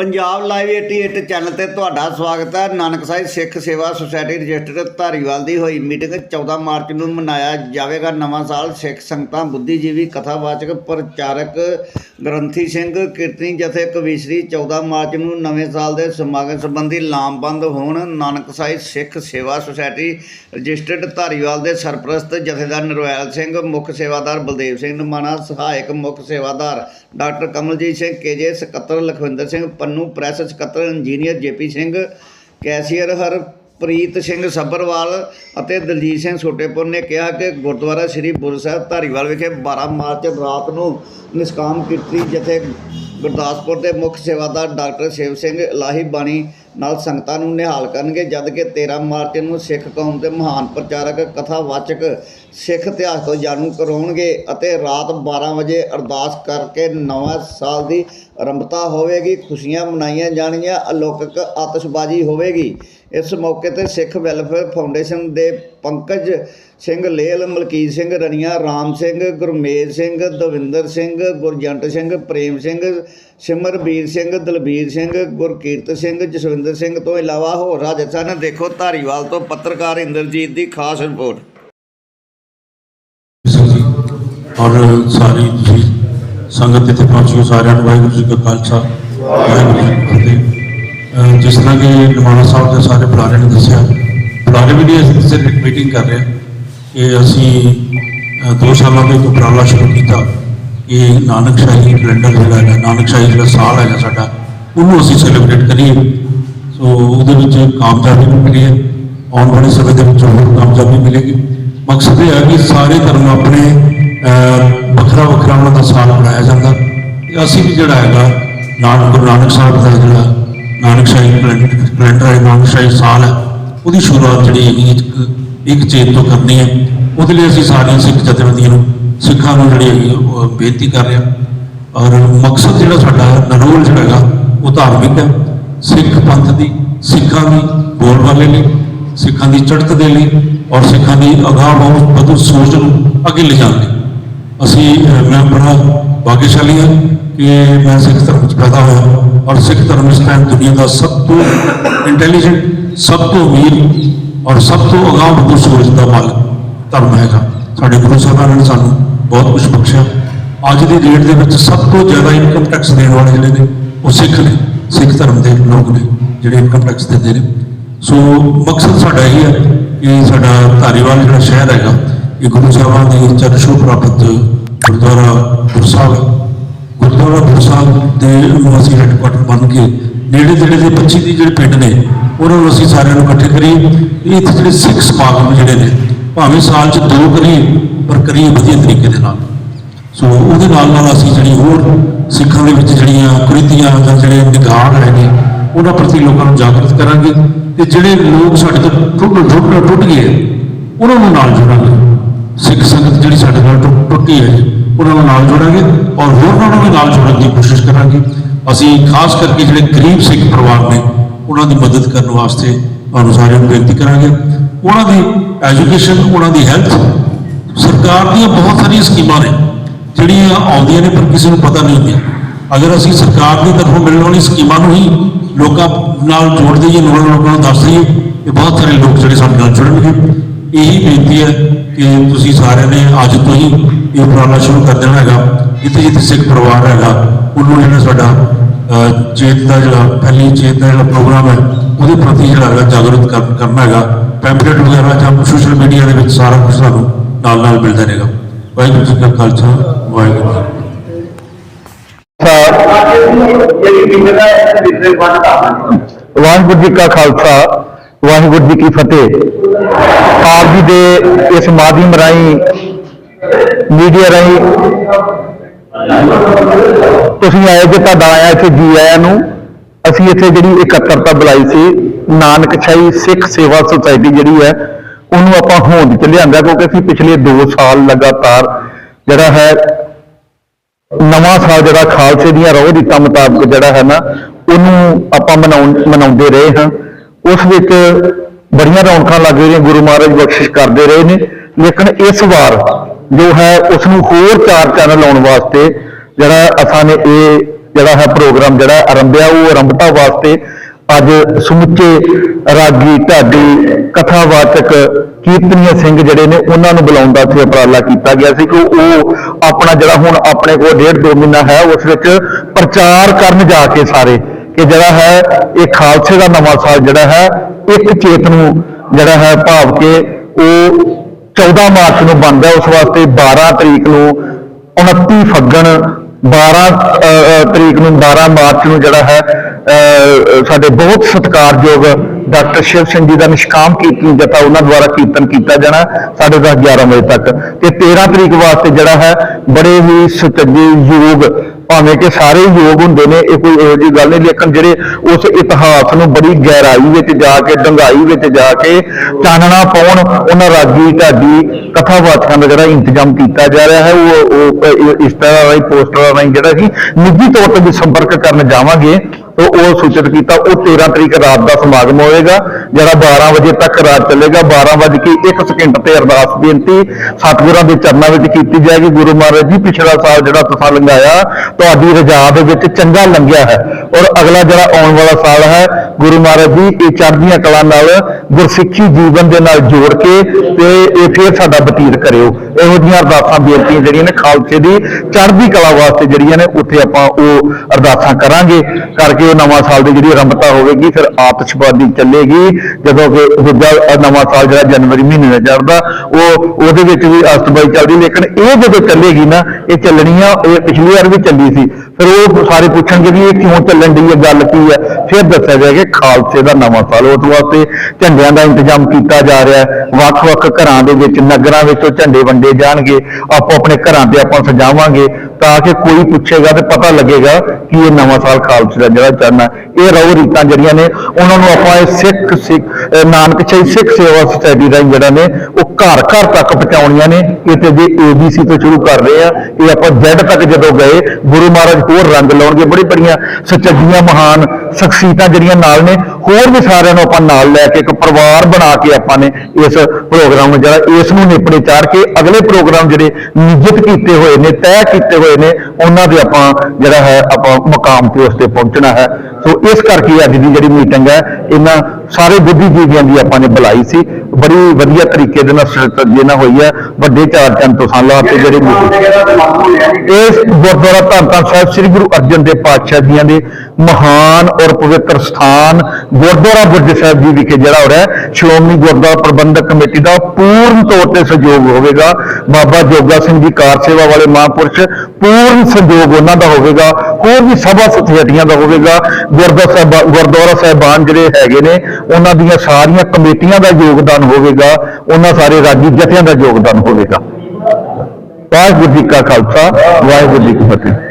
Punjab live 88 channel ਤੇ ਤੁਹਾਡਾ ਸਵਾਗਤ ਹੈ। ਨਾਨਕ ਸਾਹਿਬ ਸਿੱਖ ਸੇਵਾ ਸੁਸਾਇਟੀ ਰਜਿਸਟਰਡ ਧਾਰੀਵਾਲ ਦੀ ਹੋਈ ਮੀਟਿੰਗ 14 ਮਾਰਚ ਨੂੰ ਮਨਾਇਆ ਜਾਵੇਗਾ। ਨਵਾਂ ਸਾਲ ਸਿੱਖ ਸੰਗਤਾਂ, ਬੁੱਧੀਜੀਵੀ, ਕਥਾਵਾਚਕ, ਪ੍ਰਚਾਰਕ ਗ੍ਰੰਥੀ ਸਿੰਘ ਕੀਰਤਨੀ ਜਥੇ ਕਵੀਸ਼ਰੀ 14 ਮਾਰਚ ਨੂੰ ਨਵੇਂ ਸਾਲ ਦੇ ਸਮਾਗਮ ਸੰਬੰਧੀ ਲਾਮਬੰਦ ਹੋਣ। ਨਾਨਕ ਸਾਹਿਬ ਸਿੱਖ ਸੇਵਾ ਸੁਸਾਇਟੀ ਰਜਿਸਟਰਡ ਧਾਰੀਵਾਲ ਦੇ ਸਰਪ੍ਰਸਤ ਜਥੇਦਾਰ ਨਰਵੈਲ ਸਿੰਘ, ਮੁੱਖ ਸੇਵਾਦਾਰ ਬਲਦੇਵ ਸਿੰਘ ਨਮਾਣਾ, ਸਹਾਇਕ ਮੁੱਖ ਸੇਵਾਦਾਰ ਡਾਕਟਰ ਕਮਲਜੀਤ ਸਿੰਘ, ਕੇਜੇ ਸਕੱਤਰ ਲਖਵਿੰਦਰ ਸਿੰਘ ਪੰਨੂ ਪ੍ਰੈਸ ਸਕੱਤਰ engineer JP Singh, cashier Harpreet Singh Sabharwal ਅਤੇ ਦਲਜੀਤ ਸਿੰਘ ਛੋਟੇਪੁਰ ਨੇ ਕਿਹਾ ਕਿ ਗੁਰਦੁਆਰਾ ਸ੍ਰੀ ਬੁਰ ਸਾਹਿਬ ਧਾਰੀਵਾਲ ਵਿਖੇ 12 ਮਾਰਚ ਰਾਤ ਨੂੰ ਨਿਸ਼ਕਾਮ ਕੀਰਤੀ ਜਥੇ ਗੁਰਦਾਸਪੁਰ ਦੇ ਮੁੱਖ ਸੇਵਾਦਾਰ ਡਾਕਟਰ ਸ਼ੇਵ ਸਿੰਘ ਇਲਾਹੀ ਬਾਣੀ ਨਾਲ ਸੰਗਤਾਂ ਨੂੰ ਨਿਹਾਲ ਕਰਨਗੇ, ਜਦ ਕਿ 13 ਮਾਰਚ ਨੂੰ ਸਿੱਖ ਕੌਮ ਦੇ ਮਹਾਨ ਪ੍ਰਚਾਰਕ ਕਥਾਵਾਚਕ ਸਿੱਖ ਇਤਿਹਾਸ ਤੋਂ ਜਾਣੂ ਕਰਾਉਣਗੇ ਅਤੇ ਰਾਤ 12 ਵਜੇ ਅਰਦਾਸ ਕਰਕੇ ਨਵਾਂ ਸਾਲ ਦੀ ਆਰੰਭਤਾ ਹੋਵੇਗੀ, ਖੁਸ਼ੀਆਂ ਮਨਾਈਆਂ ਜਾਣਗੀਆਂ, ਅਲੌਕਿਕ ਆਤਿਸ਼ਬਾਜ਼ੀ ਹੋਵੇਗੀ। ਇਸ ਮੌਕੇ ਤੇ ਸਿੱਖ ਵੈਲਫੇਅਰ ਫਾਊਂਡੇਸ਼ਨ ਦੇ ਪੰਕਜ ਸਿੰਘ ਲੇਲ, ਮਲਕੀਤ ਸਿੰਘ ਰਣੀਆਂ, ਰਾਮ ਸਿੰਘ ਗੁਰਮੇਜ ਸਿੰਘ, ਦਵਿੰਦਰ ਸਿੰਘ, ਗੁਰਜੰਟ ਸਿੰਘ, ਪ੍ਰੇਮ ਸਿੰਘ, ਸਿਮਰਬੀਰ ਸਿੰਘ, ਦਲਬੀਰ ਸਿੰਘ, ਗੁਰਕੀਰਤ ਸਿੰਘ, ਜਸਵਿੰਦਰ ਸਿੰਘ ਤੋਂ ਇਲਾਵਾ ਹੋਰ ਰਾਜੇ ਦੇਖੋ ਧਾਰੀਵਾਲ ਤੋਂ ਪੱਤਰਕਾਰ ਇੰਦਰਜੀਤ ਦੀ ਖਾਸ ਰਿਪੋਰਟ। ਔਰ ਸਾਰੀ ਤੁਸੀਂ ਸੰਗਤ ਇੱਥੇ ਪਹੁੰਚੀ ਸਾਰਿਆਂ ਨੂੰ ਵਾਹਿਗੁਰੂ ਜੀ ਕਾ ਖਾਲਸਾ, ਵਾਹਿਗੁਰੂ ਜੀ ਕੀ ਫਤਿਹ। ਜਿਸ ਤਰ੍ਹਾਂ ਕਿ ਨਿਮਾਣਾ ਸਾਹਿਬ ਦੇ ਸਾਰੇ ਬੁਲਾਰੇ ਨੇ ਦੱਸਿਆ ਬੁਲਾਰੇ ਵੀ ਅਸੀਂ ਸਿਰਫ ਇੱਕ ਮੀਟਿੰਗ ਕਰ ਰਹੇ ਹਾਂ ਕਿ ਅਸੀਂ ਦੋ ਸਾਲਾਂ ਤੋਂ ਇੱਕ ਉਪਰਾਲਾ ਸ਼ੁਰੂ ਕੀਤਾ ਕਿ ਨਾਨਕ ਸ਼ਾਹੀ ਕੈਲੰਡਰ ਜਿਹੜਾ ਹੈ ਨਾਨਕ ਸ਼ਾਹੀ ਜਿਹੜਾ ਸਾਲ ਹੈਗਾ ਸਾਡਾ, ਉਹਨੂੰ ਅਸੀਂ ਸੈਲੀਬ੍ਰੇਟ ਕਰੀਏ। ਸੋ ਉਹਦੇ ਵਿੱਚ ਕਾਮਯਾਬੀ ਵੀ ਮਿਲੀ ਹੈ। ਆਉਣ ਵਾਲੇ ਸਮੇਂ ਦੇ ਵਿੱਚ ਹੋਰ ਕਾਮਯਾਬੀ ਮਿਲੇਗੀ। ਮਕਸਦ ਇਹ ਹੈ ਕਿ ਸਾਰੇ ਧਰਮ ਆਪਣੇ ਵੱਖਰਾ ਵੱਖਰਾ ਉਹਨਾਂ ਦਾ ਸਾਲ ਮਨਾਇਆ ਜਾਂਦਾ। ਅਸੀਂ ਵੀ ਜਿਹੜਾ ਹੈਗਾ ਨਾਨਕ ਗੁਰੂ ਨਾਨਕ ਸਾਹਿਬ ਦਾ ਜਿਹੜਾ ਨਾਨਕ ਸ਼ਾਹੀ ਕੈਲੰਡਰ ਕੈਲੰਡਰ ਹੈ ਨਾਨਕ ਸ਼ਾਹੀ ਸਾਲ ਹੈ, ਉਹਦੀ ਸ਼ੁਰੂਆਤ ਜਿਹੜੀ ਹੈਗੀ ਇੱਕ ਇੱਕ ਚੇਤ ਤੋਂ ਕਰਨੀ ਹੈ। ਉਹਦੇ ਲਈ ਅਸੀਂ ਸਾਰੀਆਂ ਸਿੱਖ ਜਥੇਬੰਦੀਆਂ ਨੂੰ, ਸਿੱਖਾਂ ਨੂੰ ਜਿਹੜੀ ਹੈਗੀ ਬੇਨਤੀ ਕਰ ਰਹੇ ਹਾਂ। ਔਰ ਮਕਸਦ ਜਿਹੜਾ ਸਾਡਾ, ਨਰੋਲ ਜਿਹੜਾ ਹੈਗਾ, ਉਹ ਧਾਰਮਿਕ ਹੈ। ਸਿੱਖ ਪੰਥ ਦੀ ਸਿੱਖਾਂ ਦੀ ਬੋਲਬਾਲੇ ਲਈ ਸਿੱਖਾਂ ਦੀ ਚੜ੍ਹਤ ਦੇ ਲਈ ਔਰ ਸਿੱਖਾਂ ਦੀ ਅਗਾਹ ਬਹੁਤ ਵਧੂ ਸੋਚ ਨੂੰ ਅੱਗੇ ਲਿਜਾਣ ਲਈ। ਅਸੀਂ ਅਹ, ਮੈਂ ਬੜਾ ਭਾਗਿਆਸ਼ਾਲੀ ਹਾਂ ਕਿ ਮੈਂ ਸਿੱਖ ਧਰਮ ਵਿੱਚ ਪੈਦਾ ਹੋਇਆ ਔਰ ਸਿੱਖ ਧਰਮ ਇਸ ਟਾਈਮ ਦੁਨੀਆ ਦਾ ਸਭ ਤੋਂ ਇੰਟੈਲੀਜੈਂਟ ਸਭ ਤੋਂ ਅਮੀਰ ਔਰ ਸਭ ਤੋਂ ਅਗਾਹ ਵਧੂ ਸੋਚ ਦਾ ਮਾਲਕ ਧਰਮ ਹੈਗਾ। ਸਾਡੇ ਗੁਰੂ ਸਾਹਿਬਾਨ ਨੇ ਸਾਨੂੰ ਬਹੁਤ ਕੁਝ ਬਖਸ਼ਿਆ। ਅੱਜ ਦੀ ਡੇਟ ਦੇ ਵਿੱਚ ਸਭ ਤੋਂ ਜ਼ਿਆਦਾ ਇਨਕਮ ਟੈਕਸ ਦੇਣ ਵਾਲੇ ਜਿਹੜੇ ਨੇ ਉਹ ਸਿੱਖ ਨੇ। ਸਿੱਖ ਧਰਮ ਦੇ ਲੋਕ ਨੇ, ਜਿਹੜੇ ਇਨਕਮ ਟੈਕਸ ਦਿੰਦੇ ਨੇ। ਸੋ ਮਕਸਦ ਸਾਡਾ ਇਹ ਹੈ ਕਿ ਸਾਡਾ ਧਾਰੀਵਾਲ ਜਿਹੜਾ ਸ਼ਹਿਰ ਹੈਗਾ, ਇਹ ਗੁਰੂ ਸਾਹਿਬਾਂ ਦੀ ਚਰਨ ਚਰਸ਼ੋ ਪ੍ਰਾਪਤ ਗੁਰਦੁਆਰਾ ਗੁਰਸਾਹਿਬ ਹੈ। ਗੁਰਦੁਆਰਾ ਗੁਰਸਾਹਿਬ ਦੇ ਨੂੰ ਅਸੀਂ ਹੈੱਡਕੁਆਟਰ ਬਣ ਕੇ ਨੇੜੇ ਤੇੜੇ ਦੇ 25 ਦੀ ਜਿਹੜੇ ਪਿੰਡ ਨੇ, ਉਹਨਾਂ ਨੂੰ ਅਸੀਂ ਸਾਰਿਆਂ ਨੂੰ ਇਕੱਠੇ ਕਰੀਏ। ਇਹ ਇੱਥੇ ਜਿਹੜੇ ਸਿੱਖ ਸਮਾਗਮ ਜਿਹੜੇ ਨੇ, ਭਾਵੇਂ ਸਾਲ 'ਚ ਦੋ ਕਰੀਏ, ਪਰ ਕਰੀਏ ਵਧੀਆ ਤਰੀਕੇ ਦੇ ਨਾਲ। ਸੋ ਉਹਦੇ ਨਾਲ ਨਾਲ ਅਸੀਂ ਜਿਹੜੀ ਹੋਰ ਸਿੱਖਾਂ ਦੇ ਵਿੱਚ ਜਿਹੜੀਆਂ ਕੁਰੀਤੀਆਂ ਜਾਂ ਜਿਹੜੇ ਨਿਗਾਹ ਹੈਗੇ, ਉਹਨਾਂ ਪ੍ਰਤੀ ਲੋਕਾਂ ਨੂੰ ਜਾਗਰਤ ਕਰਾਂਗੇ ਤੇ ਜਿਹੜੇ ਲੋਕ ਸਾਡੇ ਤੋਂ ਟੁੱਟ ਟੁੱਟ ਟੁੱਟ ਗਏ, ਉਹਨਾਂ ਨੂੰ ਨਾਲ ਜੋੜਾਂਗੇ। ਸਿੱਖ ਸੰਗਤ ਜਿਹੜੀ ਸਾਡੇ ਨਾਲ ਟੁੱਟ ਟੁੱਟੀ ਹੈ ਉਹਨਾਂ ਨੂੰ ਨਾਲ ਜੋੜਾਂਗੇ ਔਰ ਹੋਰਨਾਂ ਨੂੰ ਵੀ ਨਾਲ ਜੋੜਨ ਦੀ ਕੋਸ਼ਿਸ਼ ਕਰਾਂਗੇ। ਅਸੀਂ ਖਾਸ ਕਰਕੇ ਜਿਹੜੇ ਗਰੀਬ ਸਿੱਖ ਪਰਿਵਾਰ ਨੇ, ਉਹਨਾਂ ਦੀ ਮਦਦ ਕਰਨ ਵਾਸਤੇ ਤੁਹਾਨੂੰ ਸਾਰਿਆਂ ਨੂੰ ਬੇਨਤੀ ਕਰਾਂਗੇ। ਉਹਨਾਂ ਦੀ ਐਜੂਕੇਸ਼ਨ, ਉਹਨਾਂ ਦੀ ਹੈਲਥ, ਸਰਕਾਰ ਦੀਆਂ ਬਹੁਤ ਸਾਰੀਆਂ ਸਕੀਮਾਂ ਨੇ। ਜਿਹੜੀਆਂ ਆਉਂਦੀਆਂ ਨੇ ਪਰ ਕਿਸੇ ਨੂੰ ਪਤਾ ਨਹੀਂ ਹੁੰਦੀਆਂ। ਅਗਰ ਅਸੀਂ ਸਰਕਾਰ ਦੀ ਤਰਫੋਂ ਮਿਲਣ ਵਾਲੀ ਸਕੀਮਾਂ ਨੂੰ ਹੀ ਲੋਕਾਂ ਨਾਲ ਜੋੜ ਦਈਏ ਲੋਕਾਂ ਨੂੰ ਲੋਕਾਂ ਨੂੰ ਦੱਸ ਦਈਏ ਤੇ ਬਹੁਤ ਸਾਰੇ ਲੋਕ ਜਿਹੜੇ ਸਾਡੇ ਨਾਲ ਜੁੜਨਗੇ। ਇਹੀ ਬੇਨਤੀ ਹੈ ਕਿ ਤੁਸੀਂ ਸਾਰਿਆਂ ਨੇ ਅੱਜ ਤੋਂ ਹੀ ਇਹ ਉਪਰਾਲਾ ਸ਼ੁਰੂ ਕਰ ਦੇਣਾ ਹੈਗਾ। ਜਿੱਥੇ ਜਿੱਥੇ ਸਿੱਖ ਪਰਿਵਾਰ ਹੈਗਾ ਉਹਨੂੰ ਜਿਹੜਾ ਸਾਡਾ ਅਹ, ਚੇਤ ਦਾ ਜਿਹੜਾ ਪਹਿਲੀ ਚੇਤ ਦਾ ਜਿਹੜਾ ਪ੍ਰੋਗਰਾਮ ਹੈ ਉਹਦੇ ਪ੍ਰਤੀ ਜਿਹੜਾ ਹੈਗਾ ਜਾਗਰੂਕ ਕਰ- ਕਰਨਾ ਹੈਗਾ। ਪੈਂਪਲੇਟ ਵਗੈਰਾ ਜਾਂ ਸੋਸ਼ਲ ਮੀਡੀਆ ਦੇ ਵਿੱਚ ਸਾਰਾ ਕੁਝ ਸਾਨੂੰ ਨਾਲ ਨਾਲ ਮਿਲਦਾ ਰਹੇਗਾ। ਵਾਹਿਗੁਰੂ ਜੀ ਕਾ ਖਾਲਸਾ, ਵਾਹਿਗੁਰੂ ਵਾਹਿਗੁਰੂ ਜੀ ਕਾ ਖਾਲਸਾ, ਵਾਹਿਗੁਰੂ ਜੀ ਕੀ ਫਤਿਹ। ਆਪ ਜੀ ਦੇ ਇਸ ਮਾਧਿਅਮ ਰਾਹੀਂ, ਮੀਡੀਆ ਰਾਹੀਂ, ਤੁਸੀਂ ਆਏ ਜੇ ਤੁਹਾਡਾ ਆਇਆ ਇੱਥੇ ਜੀ ਆਇਆਂ ਨੂੰ। ਅਸੀਂ ਇੱਥੇ ਜਿਹੜੀ ਇਕੱਤਰਤਾ ਬੁਲਾਈ ਸੀ ਨਾਨਕਸ਼ਾਹੀ ਸਿੱਖ ਸੇਵਾ ਸੁਸਾਇਟੀ ਜਿਹੜੀ ਹੈ ਉਹਨੂੰ ਆਪਾਂ ਹੋਂਦ ਚ ਲਿਆਂਦਾ ਕਿਉਂਕਿ ਅਸੀਂ ਪਿਛਲੇ 2 ਸਾਲ ਲਗਾਤਾਰ ਜਿਹੜਾ ਹੈ, ਨਵਾਂ ਸਾਲ ਜਿਹੜਾ ਖਾਲਸੇ ਦੀਆਂ ਰੋਹ ਰੀਤਾਂ ਮੁਤਾਬਕ ਜਿਹੜਾ ਹੈ ਨਾ, ਉਹਨੂੰ ਆਪਾਂ ਮਨਾਉਣ, ਮਨਾਉਂਦੇ ਰਹੇ ਹਾਂ। ਉਸ ਵਿੱਚ ਬੜੀਆਂ ਰੌਣਕਾਂ ਲੱਗ ਰਹੀਆਂ, ਗੁਰੂ ਮਹਾਰਾਜ ਬਖਸ਼ਿਸ਼ ਕਰਦੇ ਰਹੇ ਨੇ। ਲੇਕਿਨ ਇਸ ਵਾਰ ਜੋ ਹੈ ਉਸ ਨੂੰ ਹੋਰ ਚਾਰ ਚੈਨਲ ਲਾਉਣ ਵਾਸਤੇ ਜਿਹੜਾ ਅਸਾਂ ਨੇ ਇਹ ਜਿਹੜਾ ਹੈ ਪ੍ਰੋਗਰਾਮ ਜਿਹੜਾ ਆਰੰਭਿਆ, ਉਹ ਆਰੰਭਤਾ ਵਾਸਤੇ ਅੱਜ ਸਮੁੱਚੇ ਰਾਗੀ ਢਾਡੀ ਕਥਾਵਾਚਕ ਕੀਰਤਨੀय ਸਿੰਘ ਜਿਹੜੇ ਨੇ, ਉਹਨਾਂ ਨੂੰ ਬੁਲਾਉਣ ਦਾ ਇੱਥੇ ਉਪਰਾਲਾ ਕੀਤਾ ਗਿਆ ਸੀ ਕਿ ਉਹ ਆਪਣਾ ਜਿਹੜਾ ਹੁਣ ਆਪਣੇ ਕੋਲ ਡੇਢ ਦੋ ਮਹੀਨਾ ਹੈ, ਉਸ ਵਿੱਚ ਪ੍ਰਚਾਰ ਕਰਨ ਜਾ ਕੇ ਸਾਰੇ ਕਿ ਜਿਹੜਾ ਹੈ, ਇਹ ਖਾਲਸੇ ਦਾ ਨਵਾਂ ਸਾਲ ਜਿਹੜਾ ਹੈ, ਇੱਕ ਚੇਤ ਨੂੰ ਜਿਹੜਾ ਹੈ ਭਾਵ ਕੇ ਉਹ 14 ਮਾਰਚ ਨੂੰ ਬਣਦਾ ਉਸ ਵਾਸਤੇ 12 ਤਰੀਕ ਨੂੰ 29 ਫੱਗਣ 12 ਅ, ਤਰੀਕ ਨੂੰ 12 ਮਾਰਚ ਨੂੰ ਜਿਹੜਾ ਹੈ ਅ, ਸਾਡੇ ਬਹੁਤ ਸਤਿਕਾਰਯੋਗ ਡਾਕਟਰ ਸ਼ਿਵ ਸਿੰਘ ਜੀ ਦਾ ਨਿਸ਼ਕਾਮ ਕੀਰਤਨ ਜਥਾ ਉਹਨਾਂ ਦੁਆਰਾ ਕੀਰਤਨ ਕੀਤਾ ਜਾਣਾ ਸਾਡੇ ਦਸ 11 ਵਜੇ ਤੱਕ। ਤੇ 13 ਤਰੀਕ ਵਾਸਤੇ ਜਿਹੜਾ ਹੈ ਬੜੇ ਹੀ ਸੁਚੱਜੇ ਯੋਗ ਭਾਵੇਂ ਕਿ ਸਾਰੇ ਯੋਗ ਹੁੰਦੇ ਨੇ, ਇਹ ਕੋਈ ਇਹੋ ਜਿਹੀ ਗੱਲ ਨਹੀਂ, ਲੇਕਿਨ ਜਿਹੜੇ ਉਸ ਇਤਿਹਾਸ ਨੂੰ ਬੜੀ ਗਹਿਰਾਈ ਵਿੱਚ ਜਾ ਕੇ ਡੰਗਾਈ ਵਿੱਚ ਜਾ ਕੇ ਚਾਨਣਾ ਪਾਉਣ, ਉਹਨਾਂ ਰਾਗੀ ਢਾਡੀ ਕਥਾਵਾਚਕਾਂ ਦਾ ਜਿਹੜਾ ਇੰਤਜ਼ਾਮ ਕੀਤਾ ਜਾ ਰਿਹਾ ਹੈ, ਉਹ ਇਸ ਤਰ੍ਹਾਂ ਰਾਹੀਂ, ਪੋਸਟਰਾਂ ਰਾਹੀਂ ਜਿਹੜਾ ਸੀ ਨਿੱਜੀ ਤੌਰ ਤੇ ਵੀ ਸੰਪਰਕ ਕਰਨ ਜਾਵਾਂਗੇ। ਤਾਂ ਉਹ ਸੂਚਿਤ ਕੀਤਾ, ਉਹ 13 ਤਰੀਕ ਰਾਤ ਦਾ ਸਮਾਗਮ ਹੋਏਗਾ, ਜਿਹੜਾ 12 ਵਜੇ ਤੱਕ ਰਾਤ ਚੱਲੇਗਾ 12 ਵਜੇ ਕੇ 1 ਸਕਿੰਟ ਤੇ ਅਰਦਾਸ ਬੇਨਤੀ ਸਤਿਗੁਰਾਂ ਦੇ ਚਰਨਾਂ ਵਿੱਚ ਕੀਤੀ ਜਾਏਗੀ। ਗੁਰੂ ਮਹਾਰਾਜ ਜੀ, ਪਿਛਲਾ ਸਾਲ ਜਿਹੜਾ ਤੁਸੀਂ ਲੰਘਾਇਆ, ਤੁਹਾਡੀ ਰਜਾ ਦੇ ਵਿੱਚ ਚੰਗਾ ਲੰਘਿਆ ਹੈ ਔਰ ਅਗਲਾ ਜਿਹੜਾ ਆਉਣ ਵਾਲਾ ਸਾਲ ਹੈ, ਗੁਰੂ ਮਹਾਰਾਜ ਜੀ, ਇਹ ਚੜ੍ਹਦੀਆਂ ਕਲਾ ਨਾਲ ਗੁਰਸਿੱਖੀ ਜੀਵਨ ਦੇ ਨਾਲ ਜੋੜ ਕੇ ਤੇ ਇਹ ਫਿਰ ਸਾਡਾ ਬਤੀਤ ਕਰਿਓ। ਇਹੋ ਜਿਹੀਆਂ ਅਰਦਾਸਾਂ, ਬੇਨਤੀਆਂ ਜਿਹੜੀਆਂ ਨੇ ਖਾਲਸੇ ਦੀ ਚੜ੍ਹਦੀ ਕਲਾ ਵਾਸਤੇ ਜਿਹੜੀਆਂ ਨੇ, ਉੱਥੇ ਆਪਾਂ ਉਹ ਅਰਦਾਸਾਂ ਕਰਾਂਗੇ। ਕਰਕੇ ਉਹ ਨਵਾਂ ਸਾਲ ਦੀ ਜਿਹੜੀ ਆਰੰਭਤਾ ਹੋਵੇਗੀ, ਫਿਰ ਆਤਿਸ਼ਬਾਜ਼ੀ ਚੱਲੇਗੀ। ਜਦੋਂ ਕਿ ਦੂਜਾ ਨਵਾਂ ਸਾਲ ਜਿਹੜਾ ਜਨਵਰੀ ਮਹੀਨੇ ਦਾ ਚੜ੍ਹਦਾ, ਉਹ ਉਹਦੇ ਵਿੱਚ ਵੀ ਆਤਿਸ਼ਬਾਜ਼ੀ ਚੱਲਦੀ। ਲੇਕਿਨ ਇਹ ਜਦੋਂ ਚੱਲੇਗੀ ਨਾ, ਇਹ ਚੱਲਣੀ ਆ ਇਹ ਪਿਛਲੀ ਵਾਰ ਵੀ ਚੱਲੀ ਸੀ। ਫਿਰ ਉਹ ਸਾਰੇ ਪੁੱਛਣਗੇ ਵੀ ਇਹ ਕਿਉਂ ਚੱਲਣ ਦੀ ਹੈ, ਗੱਲ ਕੀ ਹੈ? ਫਿਰ ਦੱਸਿਆ ਜਾਏਗਾ ਕਿ ਖਾਲਸੇ ਦਾ ਨਵਾਂ ਸਾਲ ਉਸ ਵਾਸਤੇ ਝੰਡਿਆਂ ਦਾ ਇੰਤਜ਼ਾਮ ਕੀਤਾ ਜਾ ਰਿਹਾ ਹੈ। ਵੱਖ-ਵੱਖ ਘਰਾਂ ਦੇ ਵਿੱਚ, ਨਗਰਾਂ ਵਿੱਚ ਉਹ ਝੰਡੇ ਵੰਡੇ ਜਾਣਗੇ ਆਪੋ ਆਪਣੇ ਘਰਾਂ ਤੇ ਆਪਾਂ ਸਜਾਵਾਂਗੇ। ਤਾਂ ਕਿ ਕੋਈ ਪੁੱਛੇਗਾ ਤੇ ਪਤਾ ਲੱਗੇਗਾ ਕਿ ਇਹ ਨਵਾਂ ਸਾਲ ਖਾਲਸੇ ਦਾ ਜਿਹੜਾ ਚੜ੍ਹਨਾ ਇਹ ਰਹੁ ਰੀਤਾਂ ਜਿਹੜੀਆਂ ਨੇ, ਉਹਨਾਂ ਨੂੰ ਆਪਾਂ ਇਹ ਸਿੱਖ ਸਿੱਖ ਅਹ ਨਾਨਕ ਚੈ ਸਿੱਖ ਸੇਵਾ ਸੁਸਾਇਟੀ ਦਾ ਜਿਹੜਾ ਨੇ, ਉਹ ਘਰ ਘਰ ਤੱਕ ਪਹੁੰਚਾਉਣੀਆਂ ਨੇ। ਇਹ ਤੇ ਜੇ ABC ਤੋਂ ਸ਼ੁਰੂ ਕਰ ਰਹੇ ਆ, ਇਹ ਆਪਾਂ Z ਤੱਕ ਜਦੋਂ ਗਏ, ਗੁਰੂ ਮਹਾਰਾਜ ਹੋਰ ਰੰਗ ਲਾਉਣਗੇ, ਬੜੀ ਬੜੀਆਂ ਸੱਚੀਆਂ ਮਹਾਨ ਸ਼ਖਸੀਅਤਾਂ ਜਿਹੜੀਆਂ ਨਾਲ ਨੇ, ਹੋਰ ਵੀ ਸਾਰਿਆਂ ਨੂੰ ਆਪਾਂ ਨਾਲ ਲੈ ਕੇ ਇੱਕ ਪਰਿਵਾਰ ਬਣਾ ਕੇ ਆਪਾਂ ਨੇ ਇਸ ਪ੍ਰੋਗਰਾਮ ਨੂੰ ਜਿਹੜਾ ਇਸ ਨੂੰ ਨੇਪੜੇ ਚਾੜ ਕੇ ਅਗਲੇ ਪ੍ਰੋਗਰਾਮ ਜਿਹੜੇ ਨਿਯਤ ਕੀਤੇ ਹੋਏ ਨੇ, ਤੈਅ ਕੀਤੇ ਹੋਏ ਨੇ, ਉਹਨਾਂ ਦੇ ਆਪਾਂ ਜਿਹੜਾ ਹੈ, ਆਪਾਂ ਮੁਕਾਮ ਤੇ ਉਸ ਤੇ ਪਹੁੰਚਣਾ ਹੈ। ਸੋ ਇਸ ਕਰਕੇ ਅੱਜ ਦੀ ਜਿਹੜੀ ਮੀਟਿੰਗ ਹੈ, ਇਹਨਾਂ ਸਾਰੇ ਬੁੱਧੀਜੀਵੀਆਂ ਦੀ ਆਪਾਂ ਨੇ ਬੁਲਾਈ ਸੀ। ਬੜੀ ਵਧੀਆ ਤਰੀਕੇ ਦੇ ਨਾਲ ਸਰਤਜੇ ਨਾਲ ਹੋਈ ਹੈ। ਵੱਡੇ ਚਾਰ ਚੰਦ ਤੋਂ ਤੇ ਜਿਹੜੀ ਇਸ ਗੁਰਦੁਆਰਾ ਧੰਨ ਸਾਹਿਬ ਸ੍ਰੀ ਗੁਰੂ ਅਰਜਨ ਦੇਵ ਪਾਤਸ਼ਾਹ ਜੀਆਂ ਦੇ ਮਹਾਨ ਔਰ ਪਵਿੱਤਰ ਸਥਾਨ, ਗੁਰਦੁਆਰਾ ਬੁਰਜ ਸਾਹਿਬ ਜੀ ਵਿਖੇ ਜਿਹੜਾ ਹੋ ਰਿਹਾ ਸ਼੍ਰੋਮਣੀ ਗੁਰਦੁਆਰਾ ਪ੍ਰਬੰਧਕ ਕਮੇਟੀ ਦਾ ਪੂਰਨ ਤੌਰ ਤੇ ਸਹਿਯੋਗ ਹੋਵੇਗਾ। ਬਾਬਾ ਜੋਗਾ ਸਿੰਘ ਜੀ ਕਾਰ ਸੇਵਾ ਵਾਲੇ ਮਹਾਂਪੁਰਸ਼ ਪੂਰਨ ਸੰਯੋਗ ਉਹਨਾਂ ਦਾ ਹੋਵੇਗਾ, ਹੋਰ ਵੀ ਸਭਾ ਸੁਸਾਇਟੀਆਂ ਦਾ ਹੋਵੇਗਾ, ਗੁਰਦੁਆਰਾ ਸਾਹਿਬ, ਗੁਰਦੁਆਰਾ ਸਾਹਿਬਾਨ ਜਿਹੜੇ ਹੈਗੇ ਨੇ, ਉਹਨਾਂ ਦੀਆਂ ਸਾਰੀਆਂ ਕਮੇਟੀਆਂ ਦਾ ਯੋਗਦਾਨ ਹੋਵੇਗਾ, ਉਹਨਾਂ ਸਾਰੇ ਰਾਜੀ ਜਥਿਆਂ ਦਾ ਯੋਗਦਾਨ ਹੋਵੇਗਾ। ਵਾਹਿਗੁਰੂ ਜੀ ਕਾ ਖਾਲਸਾ, ਵਾਹਿਗੁਰੂ ਜੀ ਕੀ ਫਤਿਹ।